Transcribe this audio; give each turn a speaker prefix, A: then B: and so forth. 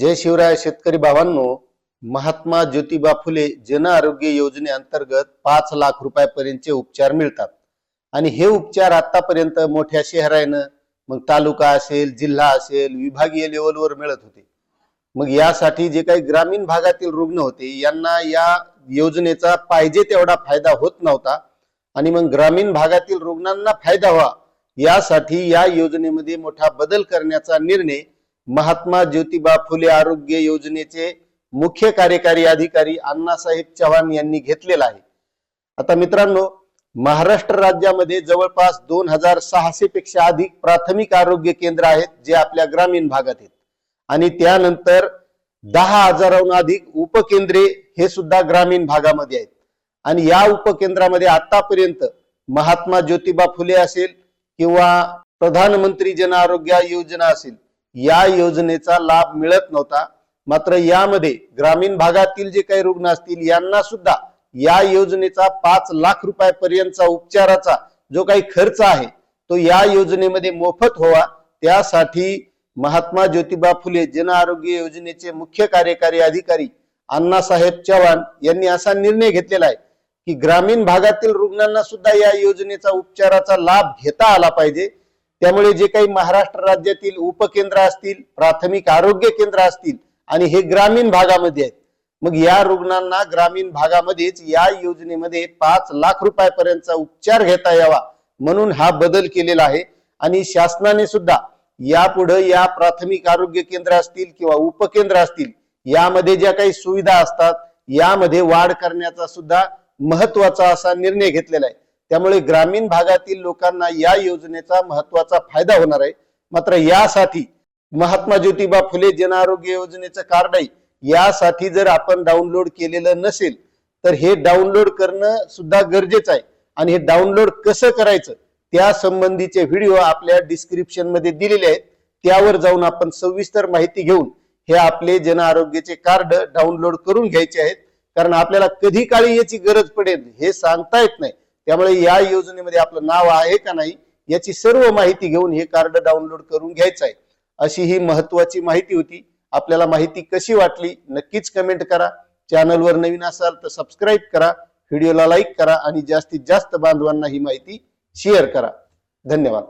A: जय शिवराय शेतकरी भावांनो महात्मा ज्योतिबा फुले जन आरोग्य योजनेअंतर्गत पाच लाख रुपयापर्यंतचे उपचार मिळतात. आणि हे उपचार आतापर्यंत मोठ्या शहरानं मग तालुका असेल जिल्हा असेल विभागीय लेवलवर मिळत होते. मग यासाठी जे काही ग्रामीण भागातील रुग्ण होते यांना या योजनेचा पाहिजे तेवढा फायदा होत नव्हता. आणि मग ग्रामीण भागातील रुग्णांना फायदा व्हा यासाठी या योजनेमध्ये मोठा बदल करण्याचा निर्णय महात्मा ज्योतिबा फुले आरोग्य योजनेचे मुख्य कार्यकारी अधिकारी अण्णासाहेब चव्हाण यांनी घेतलेला आहे. आता मित्रांनो महाराष्ट्र राज्यामध्ये जवळपास दोन हजार सहाशे पेक्षा अधिक प्राथमिक आरोग्य केंद्र आहेत जे आपल्या ग्रामीण भागात आहेत. आणि त्यानंतर दहा हजाराहून अधिक उपकेंद्रे हे सुद्धा ग्रामीण भागामध्ये आहेत. आणि या उपकेंद्रामध्ये आतापर्यंत महात्मा ज्योतिबा फुले असेल किंवा प्रधानमंत्री जन आरोग्य योजना असेल या योजनेचा लाभ मिळत नव्हता. मात्र यामध्ये ग्रामीण भागातील जे काही रुग्ण असतील यांना सुद्धा या योजनेचा पाच लाख रुपयापर्यंतचा उपचाराचा जो काही खर्च आहे तो या योजनेमध्ये मोफत व्हावा. त्यासाठी महात्मा ज्योतिबा फुले जन आरोग्य योजनेचे मुख्य कार्यकारी अधिकारी अण्णासाहेब चव्हाण यांनी असा निर्णय घेतलेला आहे की ग्रामीण भागातील रुग्णांना सुद्धा या योजनेचा उपचाराचा लाभ घेता आला पाहिजे. त्यामुळे जे काही महाराष्ट्र राज्यातील उपकेंद्र असतील प्राथमिक आरोग्य केंद्र असतील आणि हे ग्रामीण भागामध्ये आहेत मग या रुग्णांना ग्रामीण भागामध्येच या योजनेमध्ये पाच लाख रुपयापर्यंतचा उपचार घेता यावा म्हणून हा बदल केलेला आहे. आणि शासनाने सुद्धा यापुढे या प्राथमिक आरोग्य केंद्र असतील किंवा उपकेंद्र असतील यामध्ये ज्या काही सुविधा असतात यामध्ये वाढ करण्याचा सुद्धा महत्त्वाचा असा निर्णय घेतलेला आहे. त्यामुळे ग्रामीण भागातील लोकांना या योजनेचा महत्त्वाचा फायदा होणार आहे. मात्र यासाठी महात्मा ज्योतिबा फुले जन आरोग्य योजनेचं कार्ड आहे यासाठी जर आपण डाउनलोड केलेलं नसेल तर हे डाउनलोड करणं सुद्धा गरजेचं आहे. आणि हे डाउनलोड कसं करायचं त्या संबंधीचे व्हिडिओ आपल्या डिस्क्रिप्शनमध्ये दिलेले आहेत. त्यावर जाऊन आपण सविस्तर माहिती घेऊन हे आपले जन आरोग्याचे कार्ड डाउनलोड करून घ्यायचे आहेत. कारण आपल्याला कधी काळी याची गरज पडेल हे सांगता येत नाही. त्यामुळे या योजनेमध्ये आपलं नाव आहे का नाही याची सर्व माहिती घेऊन हे कार्ड डाउनलोड करून घ्यायचं आहे. अशी ही महत्वाची माहिती होती. आपल्याला माहिती कशी वाटली नक्कीच कमेंट करा. चॅनलवर नवीन असाल तर सबस्क्राईब करा. व्हिडिओला लाईक करा आणि जास्तीत जास्त बांधवांना ही माहिती शेअर करा. धन्यवाद.